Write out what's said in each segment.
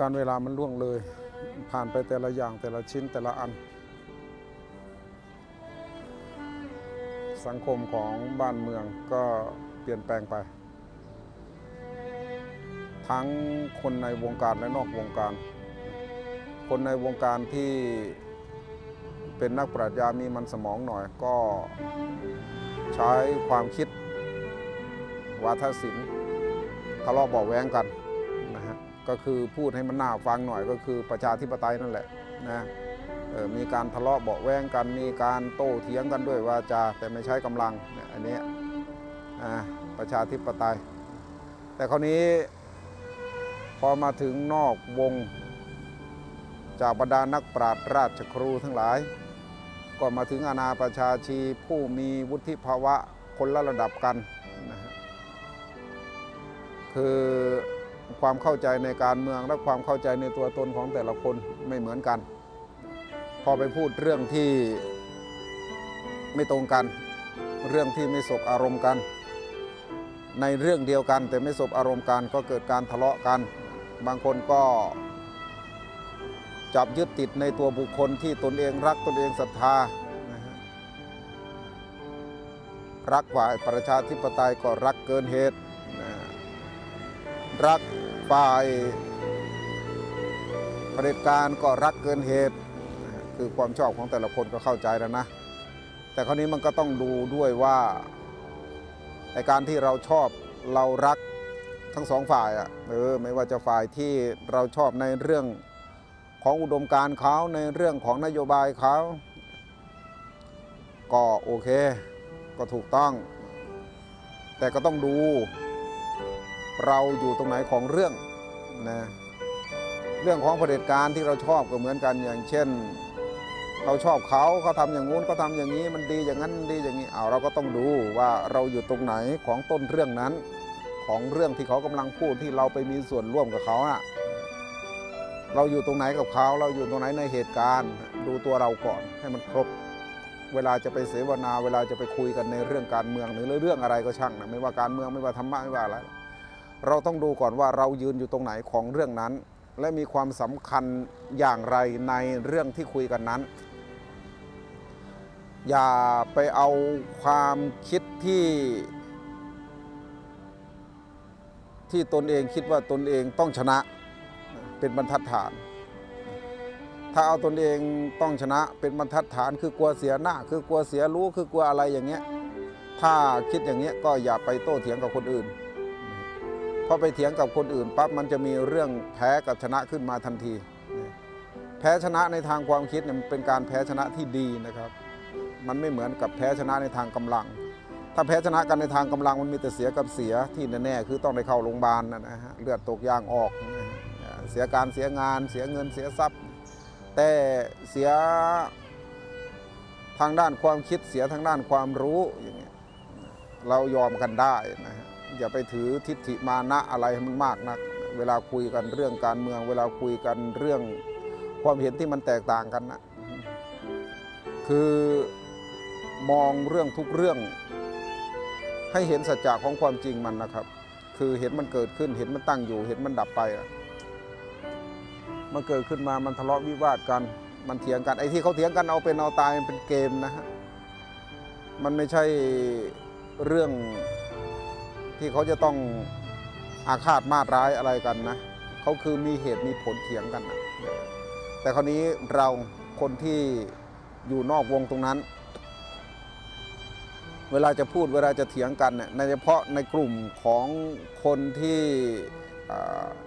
การเวลามันล่วงเลย ผ่านไปแต่ละอย่างแต่ละชิ้นแต่ละอัน สังคมของบ้านเมืองก็เปลี่ยนแปลงไป ทั้งคนในวงการและนอกวงการ คนในวงการที่เป็นนักปรัชญามีมันสมองหน่อยก็ใช้ความคิด วาทศิลป์ทะเลาะเบาแวงกัน ก็คือพูดให้มันน่าฟังหน่อยก็คือประชาธิปไตยนั่นแหละนะมีการทะเลาะเบาะแวงกันมีการโต้เถียงกันด้วยวาจาแต่ไม่ใช้กำลังอันนี้ประชาธิปไตย แต่คราวนี้พอมาถึงนอกวงจากบรรดานักปราชญ์ราชครูทั้งหลายก็มาถึงอาณาประชาชีผู้มีวุฒิภาวะคนละระดับกันนะคือ ความเข้าใจในการเมืองและความเข้าใจในตัวตนของแต่ละคนไม่เหมือนกัน พอไปพูดเรื่องที่ไม่ตรงกัน เรื่องที่ไม่สบอารมณ์กัน ในเรื่องเดียวกัน แต่ไม่สบอารมณ์กันก็เกิดการทะเลาะกัน บางคนก็จับยึดติดในตัวบุคคลที่ตนเองรักตนเองศรัทธานะฮะรักฝ่ายประชาธิปไตยก็รักเกินเหตุ รักฝ่ายเผด็จการก็รักเกินเหตุ คือความชอบของแต่ละคนก็เข้าใจแล้วนะ แต่คราวนี้มันก็ต้องดูด้วยว่าในการที่เราชอบเรารักทั้งสองฝ่ายอะเออไม่ว่าจะฝ่ายที่เราชอบในเรื่องของอุดมการณ์เขาในเรื่องของนโยบายเขาก็โอเค ก็ถูกต้อง แต่ก็ต้องดู เราอยู่ตรงไหนของเรื่องนะเรื่องของเผด็จการที่เราชอบก็เหมือนกันอย่างเช่น เราชอบเขาเขาทำอย่างงู้นเขาทำอย่างนี้มันดีอย่างนั้นดีอย่างนี้เอาเราก็ต้องดูว่าเราอยู่ตรงไหนของต้นเรื่องนั้น ของเรื่องที่เขากำลังพูดที่เราไปมีส่วนร่วมกับเขาอะเราอยู่ตรงไหนกับเขาเราอยู่ตรงไหนในเหตุการณ์ ดูตัวเราก่อนให้มันครบ เวลาจะไปเสวนาเวลาจะไปคุยกันในเรื่องการเมืองหรือเรื่องอะไรก็ช่างนะไม่ว่าการเมืองไม่ว่าธรรมะไม่ว่าอะไร เราต้องดูก่อนว่าเรายืนอยู่ตรงไหนของเรื่องนั้น และมีความสำคัญอย่างไรในเรื่องที่คุยกันนั้น อย่าไปเอาความคิดที่ที่ตนเองคิดว่าตนเองต้องชนะเป็นบรรทัดฐาน ถ้าเอาตนเองต้องชนะเป็นบรรทัดฐาน คือกลัวเสียหน้า คือกลัวเสียรู้คือกลัวอะไรอย่างเงี้ย ถ้าคิดอย่างเงี้ยก็อย่าไปโต้เถียงกับคนอื่น พอไปเถียงกับคนอื่นปั๊บมันจะมีเรื่องแพ้กับชนะขึ้นมาทันที แพ้ชนะในทางความคิดเนี่ยมันเป็นการแพ้ชนะที่ดีนะครับ มันไม่เหมือนกับแพ้ชนะในทางกำลัง ถ้าแพ้ชนะกันในทางกำลังมันมีแต่เสียกับเสียที่แน่ๆคือต้องได้เข้าโรงพยาบาลนะนะฮะเลือดตกยางออก เสียการเสียงานเสียเงินเสียทรัพย์ แต่เสียทางด้านความคิดเสียทางด้านความรู้อย่างเงี้ยเรายอมกันได้นะฮะ อย่าไปถือทิฏฐิมานะอะไรให้มันมากนัก เวลาคุยกันเรื่องการเมือง เวลาคุยกันเรื่องความเห็นที่มันแตกต่างกันนะคือมองเรื่องทุกเรื่อง ให้เห็นสัจจะของความจริงมันนะครับ คือเห็นมันเกิดขึ้นเห็นมันตั้งอยู่ เห็นมันดับไปมันเกิดขึ้นมามันทะเลาะวิวาทกัน มันเถียงกันไอ้ที่เขาเถียงกันเอาเป็นเอาตายมันเป็นเกมนะฮะมันไม่ใช่เรื่อง ที่เขาจะต้องอาฆาตมาตร้ายอะไรกันนะเขาคือมีเหตุมีผลเถียงกันนะแต่คราวนี้เราคนที่อยู่นอกวงตรงนั้น เวลาจะพูดเวลาจะเถียงกันเนี่ยในเฉพาะในกลุ่มของคนที่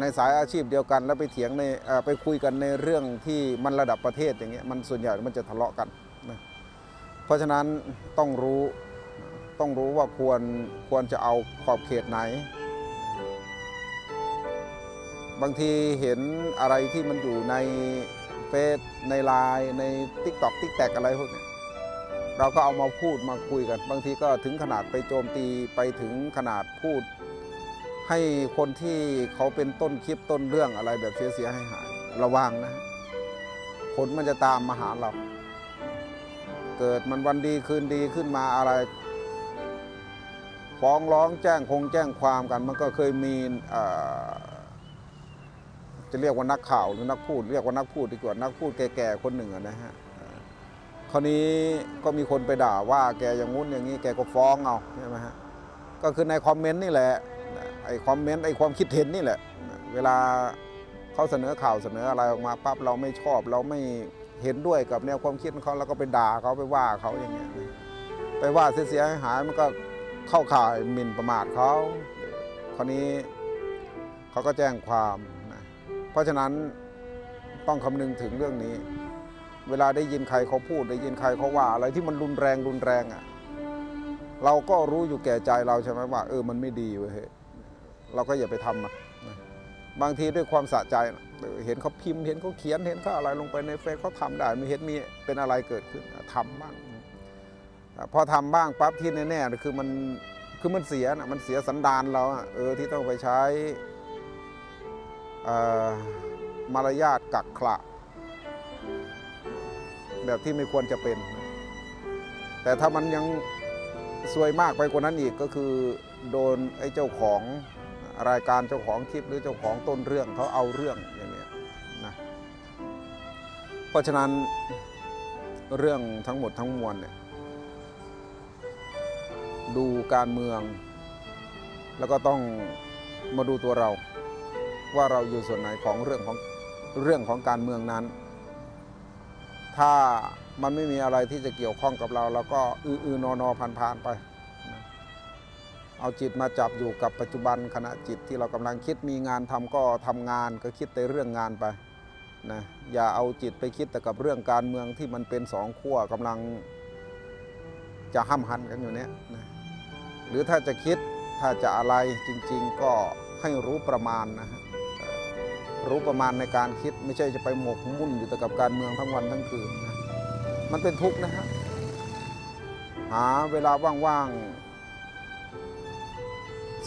ในสายอาชีพเดียวกัน แล้วไปเถียงในไปคุยกันในเรื่องที่มันระดับประเทศอย่างเงี้ยมันส่วนใหญ่มันจะทะเลาะกันนะเพราะฉะนั้นต้องรู้ ต้องรู้ว่าควรควรจะเอาขอบเขตไหน บางทีเห็นอะไรที่มันอยู่ในเฟซในไลน์ใน t ิ k t o k ทิกแตกอะไรพวกเนี้ยเราก็เอามาพูดมาคุยกัน บางทีก็ถึงขนาดไปโจมตีไปถึงขนาดพูด ให้คนที่เขาเป็นต้นคลิปต้นเรื่องอะไรแบบเสียหายหายระวังนะผลมันจะตามมาหาเรา เกิดมันวันดีคืนดีขึ้นมาอะไร ฟ้องร้องแจ้งคงแจ้งความกัน มันก็เคยมีจะเรียกว่านักข่าวหรือนักพูด เรียกว่านักพูดดีกว่านักพูดแก่ๆคนหนึ่งนะฮะคราวนี้ก็มีคนไปด่าว่าแกอย่างงู้นอย่างนี้แกก็ฟ้องเอาใช่ไหมฮะก็คือในคอมเมนต์นี่แหละไอ้คอมเมนต์ไอ้ความคิดเห็นนี่แหละ เวลาเขาเสนอข่าวเสนออะไรออกมาปั๊บเราไม่ชอบเราไม่เห็นด้วยกับแนวความคิดของเขาเราก็ไปด่าเขาไปว่าเขาอย่างเงี้ยไปว่าเสียหายมันก็ เข้าข่ายหมิ่นประมาทเขาคราวนี้เขาก็แจ้งความนะเพราะฉะนั้นต้องคำนึงถึงเรื่องนี้ เวลาได้ยินใครเขาพูดได้ยินใครเขาว่า อะไรที่มันรุนแรงรุนแรงอะเราก็รู้อยู่แก่ใจเราใช่ไหมว่าเออมันไม่ดีเว้ยเราก็อย่าไปทำนะนะบางทีด้วยความสะใจนะเห็นเขาพิมพ์เห็นเขาเขียนเห็นเขาอะไรลงไปในเฟซเขาทำได้ไม่เห็นมีเป็นอะไรเกิดขึ้นทำบ้าง พอทำบ้างปั๊บที่แน่ๆคือมันคือมันเสียนะมันเสียสันดานเราเออที่ต้องไปใช้มารยาทกักขระแบบที่ไม่ควรจะเป็น แต่ถ้ามันยังซวยมากไปกว่านั้นอีกก็คือโดนไอ้เจ้าของรายการเจ้าของคลิปหรือเจ้าของต้นเรื่องเขาเอาเรื่องอย่างเงี้ยนะเพราะฉะนั้นเรื่องทั้งหมดทั้งมวลเนี่ย ดูการเมือง แล้วก็ต้องมาดูตัวเรา ว่าเราอยู่ส่วนไหนของเรื่องของเรื่องของการเมืองนั้น ถ้ามันไม่มีอะไรที่จะเกี่ยวข้องกับเราเราก็อืออือนอนอผ่านผ่านๆไป เอาจิตมาจับอยู่กับปัจจุบันขณะจิตที่เรากำลังคิดมีงานทำก็ทำงานก็คิดแต่เรื่องงานไปนะอย่าเอาจิตไปคิดแต่กับเรื่องการเมืองที่มันเป็นสองขั้วกำลังจะห้ำหันกันอยู่เนี้ยนะ หรือถ้าจะคิดถ้าจะอะไรจริง ๆ ก็ให้รู้ประมาณนะฮะรู้ประมาณในการคิดไม่ใช่จะไปหมกมุ่นอยู่แต่กับการเมืองทั้งวันทั้งคืนนะมันเป็นทุกข์นะฮะหาเวลาว่างๆ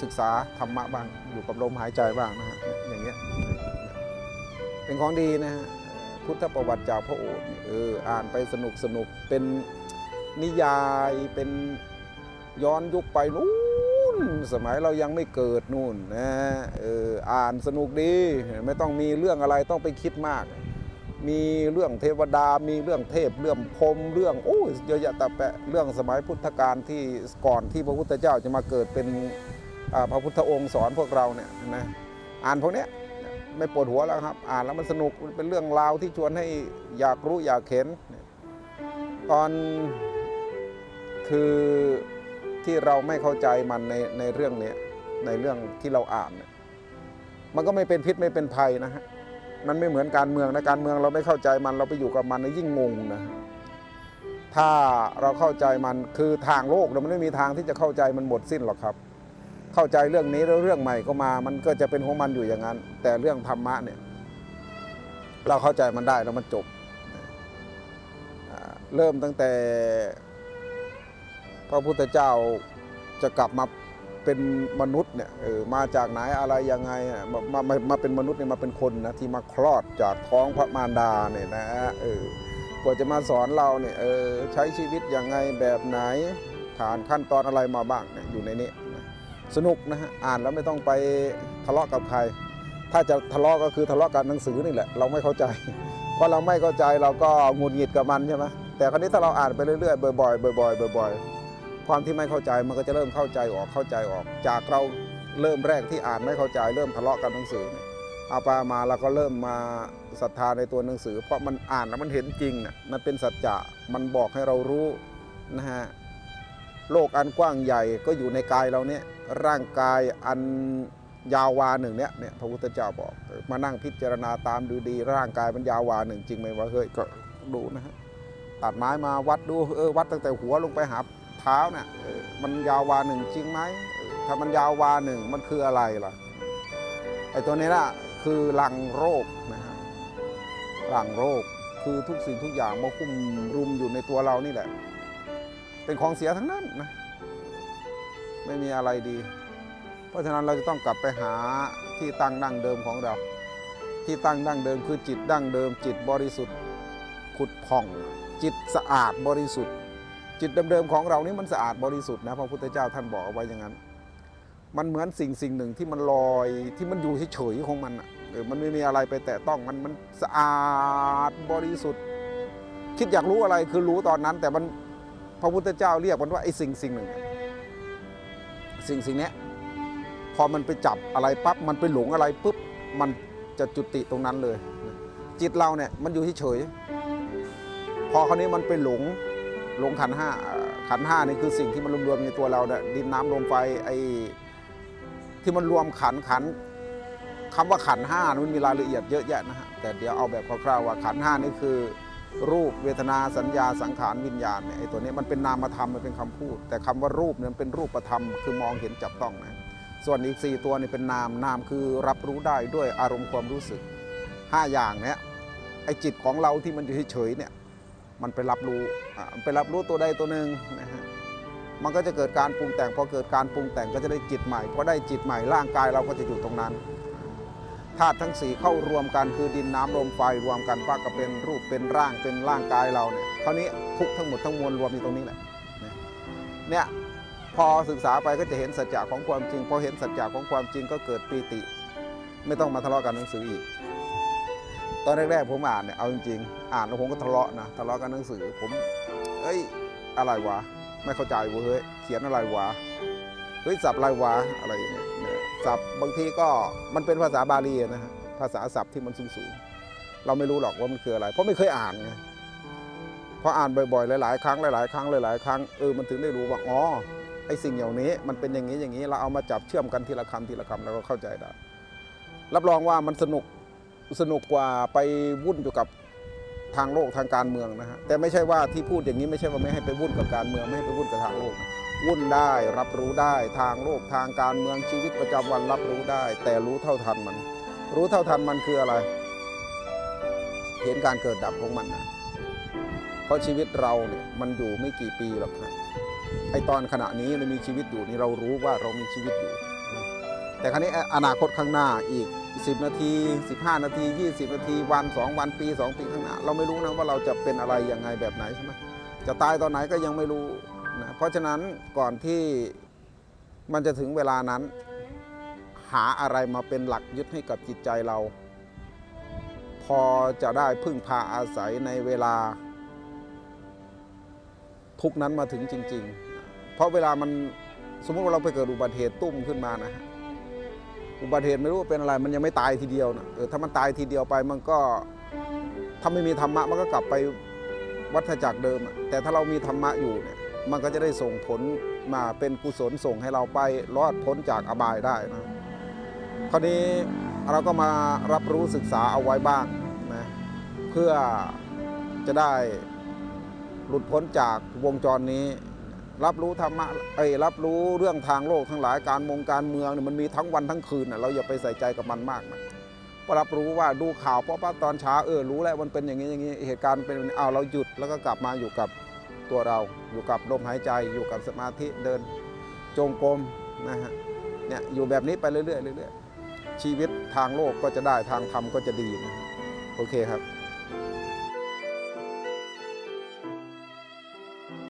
ศึกษาธรรมะบ้างอยู่กับลมหายใจบ้างนะฮะอย่างเงี้ยเป็นของดีนะฮะพุทธประวัติจากพระโอษฐ์เอออ่านไปสนุกสนุกเป็นนิยายเป็น ย้อนยุคไปนู้นสมัยเรายังไม่เกิดนู่นนะเอออ่านสนุกดีไม่ต้องมีเรื่องอะไรต้องไปคิดมาก มีเรื่องเทวดามีเรื่องเทพเรื่องพรมเรื่องโอ้ยเยอะแยะแต่แปะเรื่องสมัยพุทธกาลที่ก่อนที่พระพุทธเจ้าจะมาเกิดเป็นพระพุทธองค์สอนพวกเราเนี่ยนะอ่านพวกเนี้ยไม่ปวดหัวแล้วครับ อ่านแล้วมันสนุกเป็นเรื่องราวที่ชวนให้อยากรู้อยากเห็นตอนคือ ที่เราไม่เข้าใจมันในในเรื่องนี้ในเรื่องที่เราอ่านเนี่ยมันก็ไม่เป็นพิษไม่เป็นภัยนะฮะมันไม่เหมือนการเมืองนะการเมืองเราไม่เข้าใจมันเราไปอยู่กับมันนะยิ่งงงนะถ้าเราเข้าใจมันคือทางโลกเราไม่มีทางที่จะเข้าใจมันหมดสิ้นหรอกครับ เข้าใจเรื่องนี้แล้วเรื่องใหม่ก็มา มันก็จะเป็นของมันอยู่อย่างนั้น แต่เรื่องธรรมะเนี่ยเราเข้าใจมันได้แล้วมันจบ เริ่มตั้งแต่ ระพุทธเจ้าจะกลับมาเป็นมนุษย์เนี่ยเออมาจากไหนอะไรยังไงมามามามาเป็นมนุษย์เนี่ยมาเป็นคนนะที่มาคลอดจากท้องพระมารดาเนี่ยนะเออกว่าจะมาสอนเราเนี่ยเออใช้ชีวิตยังไงแบบไหนผ่านขั้นตอนอะไรมาบ้างเนี่ยอยู่ในนี้นะสนุกนะฮะอ่านแล้วไม่ต้องไปทะเลาะกับใคร ถ้าจะทะเลาะก็คือทะเลาะกันหนังสือนี่แหละเราไม่เข้าใจเพราะเราไม่เข้าใจเราก็งุดหงิดกับมันใช่ไหมแต่คราวนี้ถ้าเราอ่านไปเรื่อยๆบ่อยๆบ่อยๆบ่อยๆ ความที่ไม่เข้าใจมันก็จะเริ่มเข้าใจออกเข้าใจออก จากเราเริ่มแรกที่อ่านไม่เข้าใจ เริ่มทะเลาะกับหนังสือเนี่ยเอาไปมาเราก็เริ่มมาศรัทธาในตัวหนังสือ เพราะมันอ่านแล้วมันเห็นจริงน่ะมันเป็นสัจจะมันบอกให้เรารู้นะฮะโลกอันกว้างใหญ่ก็อยู่ในกายเราเนี่ยร่างกายอันยาววาหนึ่งเนี่ยเนี่ยพระพุทธเจ้าบอก มานั่งพิจารณาตามดูดี ร่างกายมันยาววาหนึ่งจริงไหมวะเฮ้ยก็ดูนะฮะตัดไม้มาวัดดูเออวัดตั้งแต่หัวลงไปหา เท้าเนี่ยมันยาววาหนึ่งจริงไหมถ้ามันยาววาหนึ่งมันคืออะไรล่ะไอ้ตัวนี้ล่ะคือหลังโรคนะฮะหลังโรคคือทุกสิ่งทุกอย่างมาคุ้มรุมอยู่ในตัวเรานี่แหละ เป็นของเสียทั้งนั้นนะไม่มีอะไรดี เพราะฉะนั้นเราจะต้องกลับไปหาที่ตั้งดั้งเดิมของเรา ที่ตั้งดั้งเดิมคือจิตดั้งเดิม จิตบริสุทธิ์ขุดผ่อง จิตสะอาดบริสุทธิ์ จิตเดิมๆของเรานี่มันสะอาดบริสุทธิ์นะพระพุทธเจ้าท่านบอกเอาไว้อย่างนั้น มันเหมือนสิ่งสิ่งหนึ่งที่มันลอยที่มันอยู่เฉยๆของมันน่ะเออมันไม่มีอะไรไปแตะต้องมันมันสะอาดบริสุทธิ์ คิดอยากรู้อะไรคือรู้ตอนนั้น แต่มันพระพุทธเจ้าเรียกมันว่าไอ้สิ่งสิ่งหนึ่ง สิ่งสิ่งนี้พอมันไปจับอะไรปั๊บมันไปหลงอะไรปุ๊บมันจะจุติตรงนั้นเลย จิตเราเนี่ยมันอยู่เฉยๆพอคราวนี้มันไปหลง ลงขันห้าขันห้านี่คือสิ่งที่มันรวมๆในตัวเราเนี่ยดินน้ำลมไฟไอ้ที่มันรวมขันขันคำว่าขันห้ามันมีรายละเอียดเยอะแยะนะฮะแต่เดี๋ยวเอาแบบคร่าวๆว่าขันห้านี่คือ รูปเวทนาสัญญาสังขารวิญญาณเนี่ยไอ้ตัวนี้มันเป็นนามธรรมมันเป็นคำพูด แต่คำว่ารูปเนี่ยเป็นรูปธรรมคือมองเห็นจับต้องนะส่วนอีก 4 ตัวนี่เป็นนามนามคือรับรู้ได้ด้วยอารมณ์ความรู้สึก 5 อย่างเนี้ยไอ้จิตของเราที่มันอยู่เฉยๆเนี่ย มันไปรับรู้มันไปรับรู้ตัวใดตัวหนึ่งนะฮะมันก็จะเกิดการปรุงแต่งพอเกิดการปรุงแต่งก็จะได้จิตใหม่พอได้จิตใหม่ร่างกายเราก็จะอยู่ตรงนั้นธาตุทั้งสี่เข้ารวมกันคือดินน้ำลมไฟรวมกันว่าก็เป็นรูปเป็นร่างเป็นร่างกายเราเนี่ยคราวนี้ทุกทั้งหมดทั้งมวลรวมอยู่ตรงนี้แหละเนี่ยพอศึกษาไปก็จะเห็นสัจจะของความจริงพอเห็นสัจจะของความจริงก็เกิดปีติ ไม่ต้องมาทะเลาะกันหนังสืออีก ตอนแรกๆผมอ่านเนี่ยเอาจริงๆ อ่านแล้วผมก็ทะเลาะนะทะเลาะกันหนังสือผมเอ้ยอะไรวะไม่เข้าใจเว้ยเฮ้ยเขียนอะไรวะเฮ้ยศัพท์อะไรวะอะไรอย่างเงี้ยเนี่ยศัพท์บางทีก็มันเป็นภาษาบาลีนะฮะภาษาศัพท์ที่มันสูงๆเราไม่รู้หรอกว่ามันคืออะไร เพราะไม่เคยอ่านไงพออ่านบ่อยๆ หลายๆ ครั้งหลายๆ ครั้งหลายๆ ครั้งเออมันถึงได้รู้ว่าอ๋อไอ้สิ่งอย่านี้มันเป็นอย่างนี้อย่างนี้เราเอามาจับเชื่อมกันทีละคำทีละคำแล้วก็เข้าใจได้รับรองว่ามันสนุก สนุกกว่าไปวุ่นอยู่กับทางโลกทางการเมืองนะฮะแต่ไม่ใช่ว่าที่พูดอย่างนี้ไม่ใช่ว่าไม่ให้ไปวุ่นกับการเมืองไม่ให้ไปวุ่นกับทางโลกวุ่นได้รับรู้ได้ทางโลกทางการเมืองชีวิตประจำวันรับรู้ได้ แต่รู้เท่าทันมัน รู้เท่าทันมันคืออะไร เห็นการเกิดดับของมันนะเพราะชีวิตเราเนี่ยมันอยู่ไม่กี่ปีหรอกครับไอตอนขณะนี้เรามีชีวิตอยู่นี่เรารู้ว่าเรามีชีวิตอยู่ แต่ครั้นี้อนาคตข้างหน้าอีก 10 นาที 15 นาที 20 นาทีวัน 2 วันปี 2 ปีข้างหน้า เราไม่รู้นะว่าเราจะเป็นอะไรยังไงแบบไหนใช่ไหมจะตายตอนไหนก็ยังไม่รู้นะเพราะฉะนั้นก่อนที่มันจะถึงเวลานั้น หาอะไรมาเป็นหลักยึดให้กับจิตใจเรา พอจะได้พึ่งพาอาศัยในเวลา ทุกนั้นมาถึงจริง ๆ เพราะเวลามันสมมติว่าเราไปเกิดอุบัติเหตุตุ้มขึ้นมานะฮะ อุบัติเหตุไม่รู้ว่าเป็นอะไรมันยังไม่ตายทีเดียวนะเออถ้ามันตายทีเดียวไปมันก็ถ้าไม่มีธรรมะมันก็กลับไปวัฏจักรเดิมอะแต่ถ้าเรามีธรรมะอยู่เนี่ยมันก็จะได้ส่งผลมาเป็นกุศลส่งให้เราไปรอดพ้นจากอบายได้นะคราวนี้เราก็มารับรู้ศึกษาเอาไว้บ้างนะเพื่อจะได้หลุดพ้นจากวงจรนี้ รับรู้ธรรมะไอ้ยรับรู้เรื่องทางโลกทั้งหลายการมงการเมืองเนี่ยมันมีทั้งวันทั้งคืนนะเราอย่าไปใส่ใจกับมันมากนะรับรู้ว่าดูข่าวเพราะว่าตอนเช้าเออรู้แล้วมันเป็นอย่างนี้อย่างนี้เหตุการณ์เป็นแบบนี้อ้าวเราหยุดแล้วก็กลับมาอยู่กับตัวเรา อยู่กับลมหายใจ อยู่กับสมาธิเดินจงกรมนะฮะเนี่ยอยู่แบบนี้ไปเรื่อยๆเรื่อยๆชีวิตทางโลกก็จะได้ทางธรรมก็จะดีนะโอเคครับ